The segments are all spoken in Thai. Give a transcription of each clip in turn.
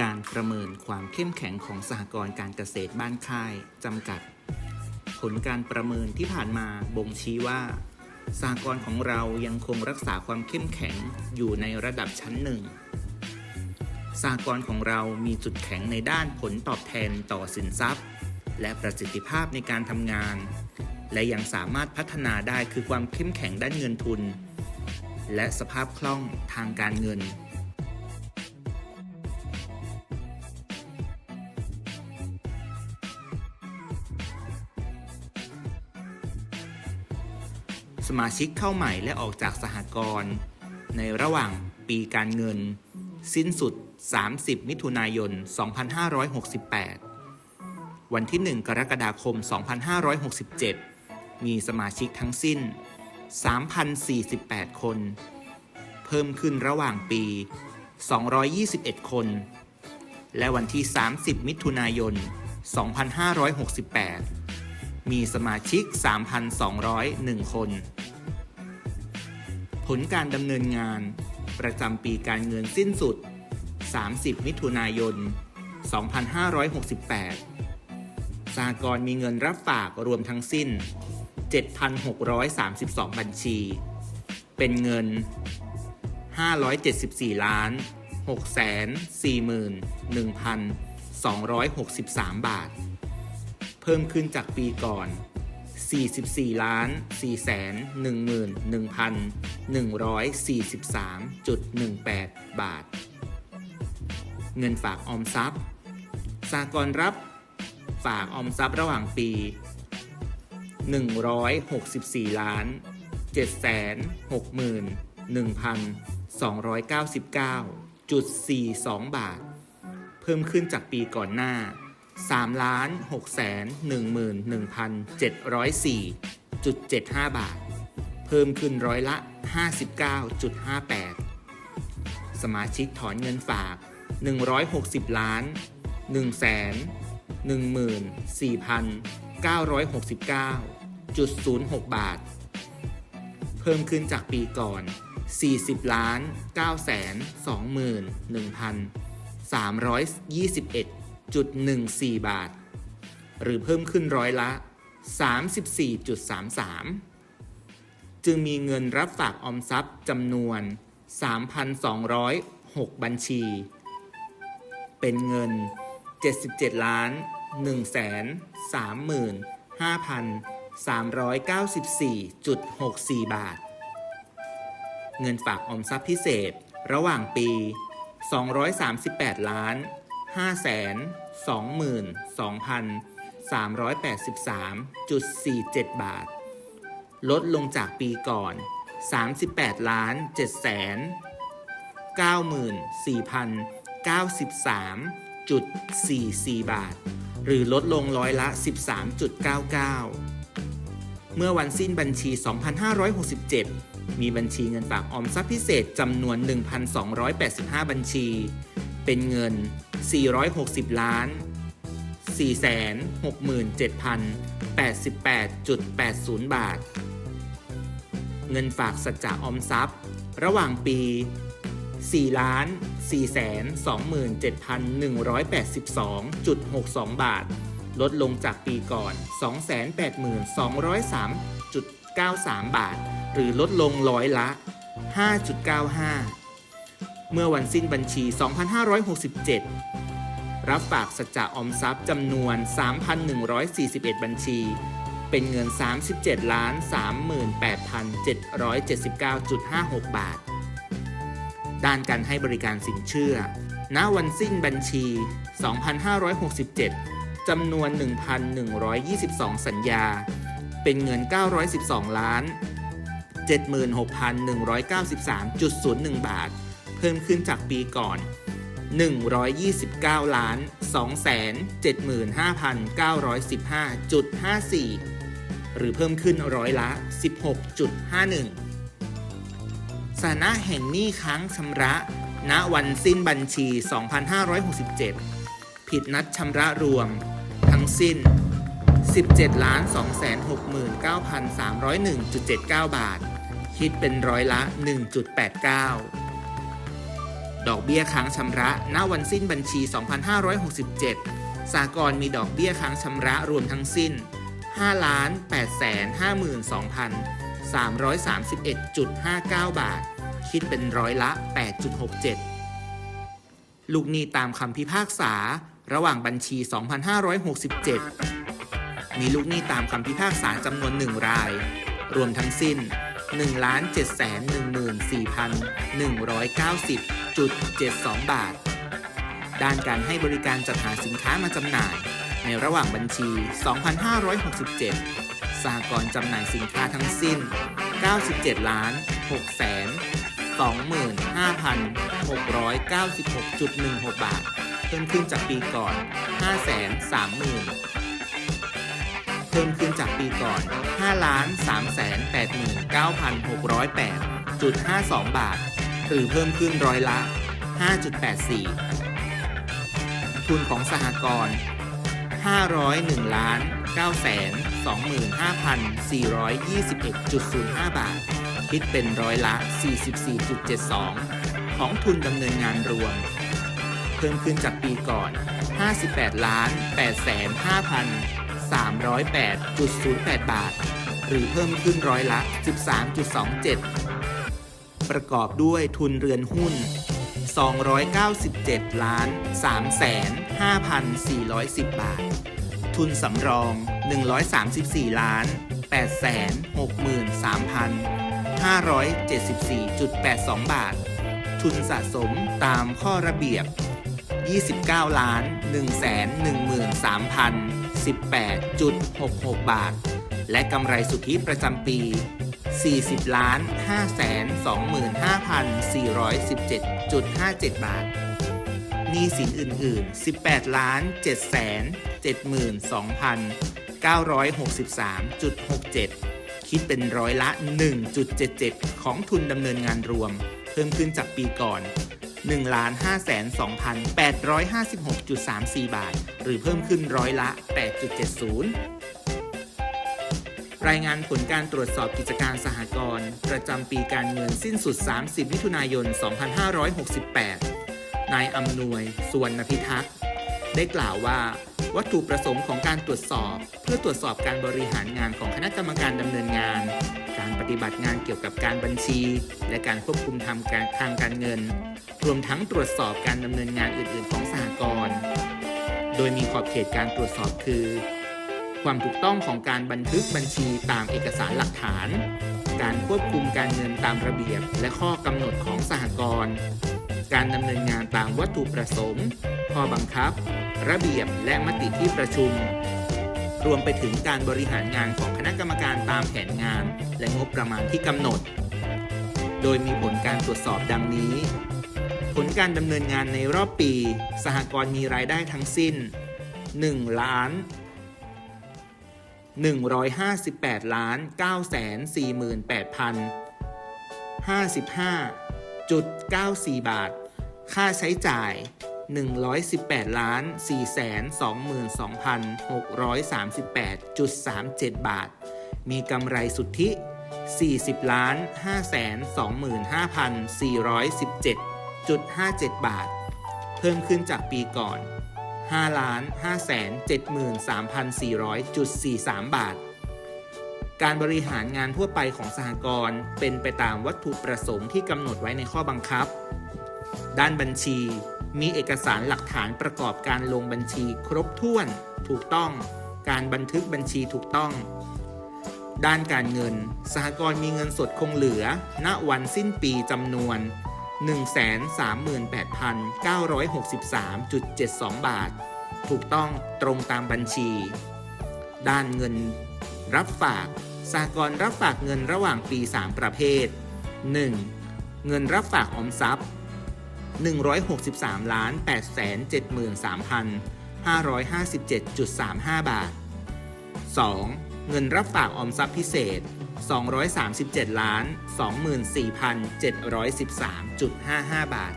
การประเมินความเข้มแข็งของสหกรณ์การเกษตรบ้านค่ายจำกัด ผลการประเมินที่ผ่านมาบ่งชี้ว่าสหกรณ์ของเรายังคงรักษาความเข้มแข็งอยู่ในระดับชั้นหนึ่งสหกรณ์ของเรามีจุดแข็งในด้านผลตอบแทนต่อสินทรัพย์ และประสิทธิภาพในการทำงาน และยังสามารถพัฒนาได้คือความเข้มแข็งด้านเงินทุน และสภาพคล่องทางการเงิน สมาชิกเข้าใหม่และออกจากสหกรณ์ในระหว่างปีการเงิน สิ้นสุด 30 มิถุนายน 2568 วันที่ 1 กรกฎาคม 2567 มีสมาชิกทั้งสิ้น 3,048 คน เพิ่มขึ้นระหว่างปี 221 คน และวันที่ 30 มิถุนายน 2568 มีสมาชิก 3,201 คน ผลการดำเนินงาน ประจำปีการเงินสิ้นสุด 30 มิถุนายน 2568 สหกรณ์มีเงินรับฝากรวมทั้งสิ้น 7,632 บัญชี เป็นเงิน 574 ล้าน 641,263 บาท เพิ่มขึ้นจากปีก่อน 44ล้าน4แสน11,143.18 บาท เงินฝากออมทรัพย์ สากลรับฝากออมทรัพย์ระหว่างปี 164ล้าน7แสน61,299.42 บาท เพิ่มขึ้นจากปีก่อนหน้า 3ล้าน6แสน11,704.75 บาท เพิ่มขึ้นร้อยละ 59.58 สมาชิกถอนเงินฝาก 160 ล้าน1แสน14,969.06 บาท เพิ่มขึ้นจากปีก่อน 40 ล้าน9แสน21,321 1.14 บาท หรือเพิ่มขึ้นร้อยละ 34.33 จึงมีเงินรับฝากออมทรัพย์จำนวน 3,206 บัญชี เป็นเงิน 77ล้าน135,394.64 บาท เงินฝากออมทรัพย์พิเศษระหว่างปี 238 ล้าน 522,383.47 บาท ลดลงจากปีก่อน 38ล้าน7แสน94,093.44 บาท หรือลดลงร้อยละ 13.99 เมื่อวันสิ้นบัญชี 2567 มีบัญชีเงินฝากออมทรัพย์พิเศษจำนวน 1,285 บัญชี เป็นเงิน 460 ล้าน 467,088.80 บาท เงินฝากสัจจะออมทรัพย์ ระหว่างปี 4 ล้าน 427,182.62 บาท ลดลงจากปีก่อน 283,203.93 บาท หรือลดลงร้อยละ 5.95 เมื่อวันสิ้นบัญชี 2567 รับฝากสัจจะออมทรัพย์จำนวน 3,141 บัญชี เป็นเงิน 37 ล้าน 38,779.56 บาท ด้านการให้บริการสินเชื่อ ณ วันสิ้นบัญชี 2567 จำนวน 1,122 สัญญา เป็นเงิน 912 ล้าน 76,193.01 บาท เพิ่มขึ้นจากปีก่อน 129 ล้าน 275,915.54 หรือเพิ่มขึ้นร้อยละ 16.51 สถานะแห่งหนี้ค้างชำระ ณ วันสิ้นบัญชี 2567 ผิดนัดชำระรวม ทั้งสิ้น 17 ล้าน 269,301.79 บาท คิดเป็นร้อยละ 1.89 ดอกเบี้ยค้างชำระ ณ วันสิ้นบัญชี 2567 สากรมีดอกเบี้ยค้างชำระรวมทั้งสิ้น 5,852,331.59 บาท คิดเป็นร้อยละ 8.67 ลูกหนี้ตามคำพิพากษา ระหว่างบัญชี 2567 มีลูกหนี้ตามคำพิพากษาจำนวน 1 ราย รวมทั้งสิ้น 1 7 1 4 1 9 0 1.72 บาท ด้านการให้บริการจัดหาสินค้ามาจำหน่าย ในระหว่างบัญชี 2,567 สหกรณ์จำหน่ายสินค้าทั้งสิ้น 97 ล้าน 6 แสน 25,696.16 บาท เพิ่มขึ้นจากปีก่อน 5 แสน 3 0 0 0 0เพิ่มขึ้นจากปีก่อน 5 3 8 9 6 0 8 52 บาท รือเพิ่มขึ้นร้อยละ 5.84 ทุนของสหกรณ์ 501ล้าน9แสน25,421.05 บาท คิดเป็นร้อยละ 44.72 ของทุนดำเนินงานรวม เพิ่มขึ้นจากปีก่อน 58ล้าน8แสน5,308.08 บาท หรือเพิ่มขึ้นร้อยละ 13.27 ประกอบด้วยทุนเรือนหุ้น 297ล้าน3,5,410 บาท ทุนสำรอง 134ล้าน863,574.82 บาท ทุนสะสมตามข้อระเบียบ 29ล้าน113,018.66 บาท และกำไรสุทธิประจำปี 40ล้าน525,417.57 บาทหนี้สินอื่นๆ 18ล้าน7 72,963.67 คิดเป็นร้อยละ 1.77 ของทุนดำเนินงานรวม เพิ่มขึ้นจากปีก่อน1 5 2 8 5 6 3 4 บาท หรือเพิ่มขึ้นร้อยละ 8.70 รายงานผลการตรวจสอบกิจการสหกรณ์ประจำปีการเงินสิ้นสุด 30 มิถุนายน 2568 นายอำนวย สวนพิทักษ์ได้กล่าวว่า วัตถุประสงค์ของการตรวจสอบ เพื่อตรวจสอบการบริหารงานของคณะกรรมการดำเนินงาน การปฏิบัติงานเกี่ยวกับการบัญชี และการควบคุมทำการทางการเงิน รวมทั้งตรวจสอบการดำเนินงานอื่น ๆ ของสหกรณ์โดยมีขอบเขตการตรวจสอบคือ ความถูกต้องของการบันทึกบัญชีตามเอกสารหลักฐาน การควบคุมการเงินตามระเบียบ และข้อกำหนดของสหกรณ์ การดำเนินงานตามวัตถุประสงค์ ข้อบังคับ ระเบียบและมติที่ประชุม รวมไปถึงการบริหารงานของคณะกรรมการตามแผนงาน และงบประมาณที่กำหนด โดยมีผลการตรวจสอบดังนี้ ผลการดำเนินงานในรอบปี สหกรณ์มีรายได้ทั้งสิ้น1ล้าน 158ล้าน948,055.94 บาท ค่าใช้จ่าย 118ล้าน422,638.37 บาท มีกำไรสุทธิ 40ล้าน525,417.57 บาท เพิ่มขึ้นจากปีก่อน 5ล้าน5แสน73,400.43 บาท การบริหารงานทั่วไปของสหกรณ์เป็นไปตามวัตถุประสงค์ที่กำหนดไว้ในข้อบังคับ ด้านบัญชี มีเอกสารหลักฐานประกอบการลงบัญชีครบถ้วน ถูกต้อง การบันทึกบัญชีถูกต้องด้านการเงิน สหกรณ์มีเงินสดคงเหลือ ณ วันสิ้นปีจำนวน 138,963.72 บาท ถูกต้องตรงตามบัญชี ด้านเงินรับฝากสหกรณ์รับฝากเงินระหว่างปี 3 ประเภท 1. เงินรับฝากออมทรัพย์ 163ล้าน873,557.35 บาท 2. เงินรับฝากออมทรัพย์พิเศษ 237ล้าน24,713.55 บาท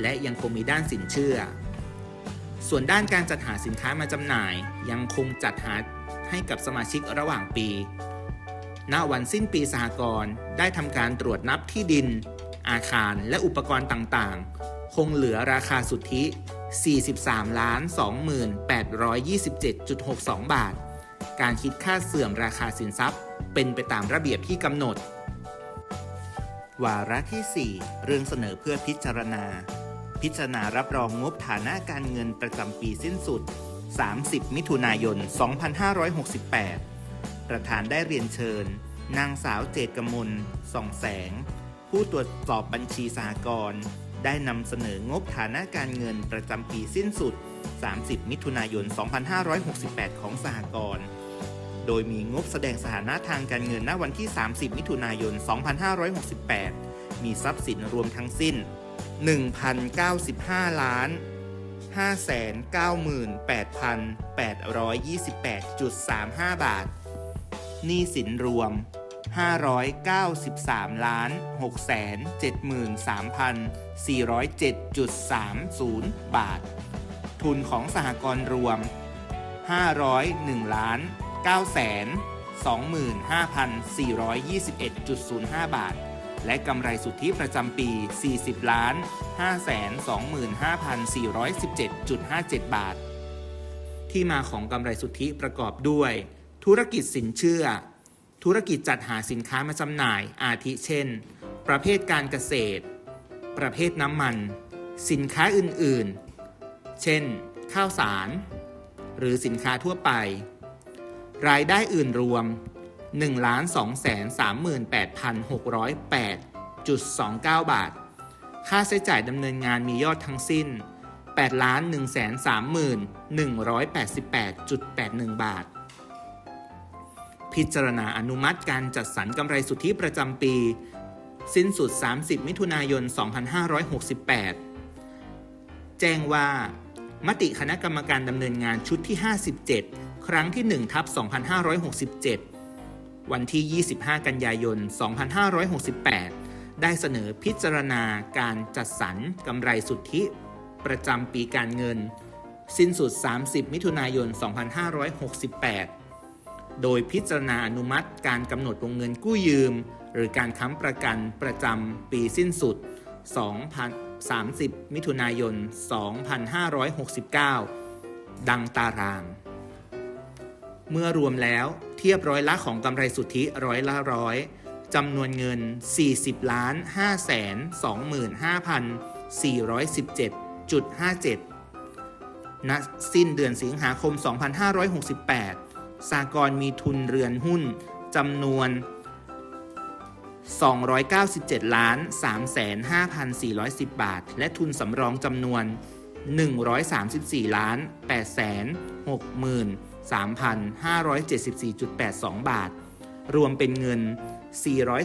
และยังคงมีด้านสินเชื่อ ส่วนด้านการจัดหาสินค้ามาจำหน่าย ยังคงจัดหาให้กับสมาชิกระหว่างปี ณ วันสิ้นปีสหกรณ์ได้ทำการตรวจนับที่ดิน อาคารและอุปกรณ์ต่างๆ คงเหลือราคาสุทธิ 43ล้าน2827.62 บาท การคิดค่าเสื่อมราคาสินทรัพย์ เป็นไปตามระเบียบที่กำหนด วาระที่ 4 เรื่องเสนอเพื่อพิจารณา พิจารณารับรองงบฐานะการเงินประจำปีสิ้นสุด 30 มิถุนายน 2568 ประธานได้เรียนเชิญ นางสาวเจตกมลส่องแสง ผู้ตรวจสอบบัญชีสหกรณ์ได้นำเสนองบฐานะการเงินประจำปีสิ้นสุด 30 มิถุนายน 2568 ของสหกรณ์ โดยมีงบแสดงสถานะทางการเงินณวันที่ 30 มิถุนายน 2568 มีทรัพย์สินรวมทั้งสิ้น 1,095 ล้าน 598,828.35 บาท หนี้สินรวม 593 ล้าน 673,407.30 บาท ทุนของสหกรณ์รวม 501 ล้าน 925,421.05 บาท และกำไรสุทธิประจำปี 40ล้าน525,417.57 บาท ที่มาของกำไรสุทธิประกอบด้วย ธุรกิจสินเชื่อ ธุรกิจจัดหาสินค้ามาจำหน่ายอาทิเช่น ประเภทการเกษตร ประเภทน้ำมัน สินค้าอื่นๆ เช่น ข้าวสาร หรือสินค้าทั่วไป รายได้อื่นรวม 1,238,608.29 บาท ค่าใช้จ่ายดำเนินงานมียอดทั้งสิ้น 8,130,188.81 บาท พิจารณาอนุมัติการจัดสรรกำไรสุทธิประจำปี สิ้นสุด 30 มิถุนายน 2568 แจ้งว่า มติคณะกรรมการดำเนินงานชุดที่ 57 ครั้งที่1ทับ2567 วันที่ 25 กันยายน 2568 ได้เสนอพิจารณาการจัดสรรกำไรสุทธิ ประจำปีการเงิน สิ้นสุด 30 มิถุนายน 2568 โดยพิจารณาอนุมัติการกำหนดวงเงินกู้ยืม หรือการค้ำประกันประจำปีสิ้นสุด 2 30 มิถุนายน 2569 ดังตาราง เมื่อรวมแล้วเทียบร้อยละของกำไรสุทธิร้อยละร้อยจำนวนเงิน 40ล้าน5แสน25,417.57 ณ สิ้นเดือนสิงหาคม 2568สากรมีทุนเรือนหุ้นจำนวน 297ล้าน35,410 บาท และทุนสำรองจำนวน 134ล้าน8 63,574.82 บาท รวมเป็นเงิน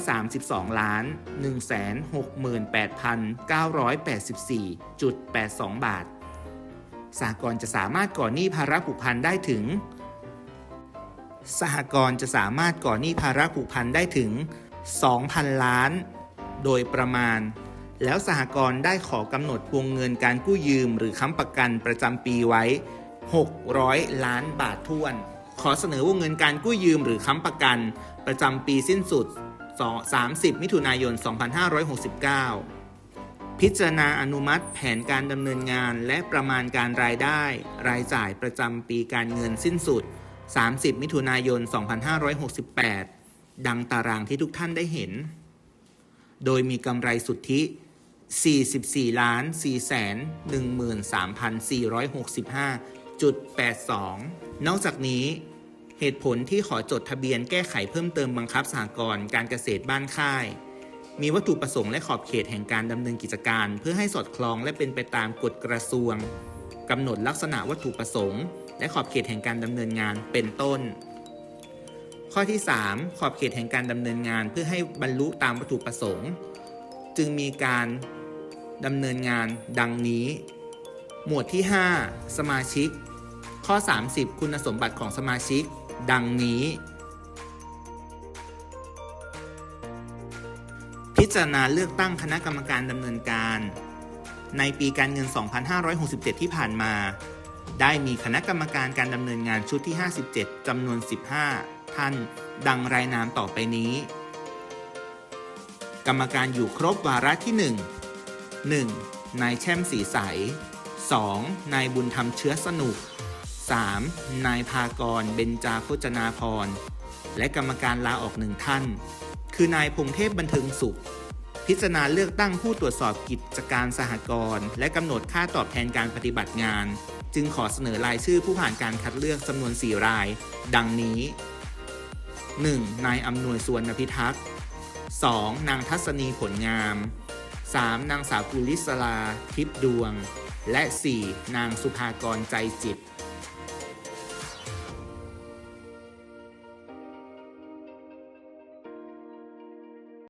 432ล้าน168,984.82 บาท สหกรณ์จะสามารถก่อหนี้ภาระผูกพันได้ถึง สหกรณ์จะสามารถก่อหนี้ภาระผูกพันได้ถึง 2,000 ล้าน โดยประมาณ แล้วสหกรณ์ได้ขอกำหนดวงเงินการกู้ยืมหรือค้ำประกันประจำปีไว้ 600 ล้านบาทท้วน ขอเสนอวงเงินการกู้ยืมหรือค้ำประกันประจำปีสิ้นสุด 30 มิถุนายน 2569พิจารณาอนุมัติแผนการดำเนินงานและประมาณการรายได้ รายจ่ายประจำปีการเงินสิ้นสุด 30 มิถุนายน 2568 ดังตารางที่ทุกท่านได้เห็น โดยมีกำไรสุทธิ 44ล้าน4แสน13,465.82 นอกจากนี้เหตุผลที่ขอจดทะเบียนแก้ไขเพิ่มเติมบังคับสหกรณ์การเกษตรบ้านค่าย มีวัตถุประสงค์และขอบเขตแห่งการดำเนินกิจการ เพื่อให้สอดคล้องและเป็นไปตามกฎกระทรวงกำหนดลักษณะวัตถุประสงค์ และขอบเขตแห่งการดำเนินงานเป็นต้น ข้อที่ 3 ขอบเขตแห่งการดำเนินงานเพื่อให้บรรลุตามวัตถุประสงค์ จึงมีการดำเนินงานดังนี้ หมวดที่ 5 สมาชิก ข้อ 30 คุณสมบัติของสมาชิก ดังนี้ พิจารณาเลือกตั้งคณะกรรมการดำเนินการ ในปีการเงิน 2567 ที่ผ่านมา ได้มีคณะกรรมการการดำเนินงานชุดที่ 57จำนวน 15 ท่าน ดังรายนามต่อไปนี้ กรรมการอยู่ครบวาระที่ 1 1. นายแช่มสีใส 2. นายบุญธรรมเชื้อสนุก 3. นายพากรเบญจาโคจนาพร และกรรมการลาออกหนึ่งท่าน คือนายพงเทพบันเทิงสุข พิจารณาเลือกตั้งผู้ตรวจสอบกิจการสหกรณ์และกำหนดค่าตอบแทนการปฏิบัติงาน จึงขอเสนอรายชื่อผู้ผ่านการคัดเลือกจำนวน 4 ราย ดังนี้ 1. นายอำนวยสวนพิทักษ์ 2. นางทัศนีผลงาม 3. นางสาวกุลิศลาทิพดวง และ 4. นางสุภากรใจจิต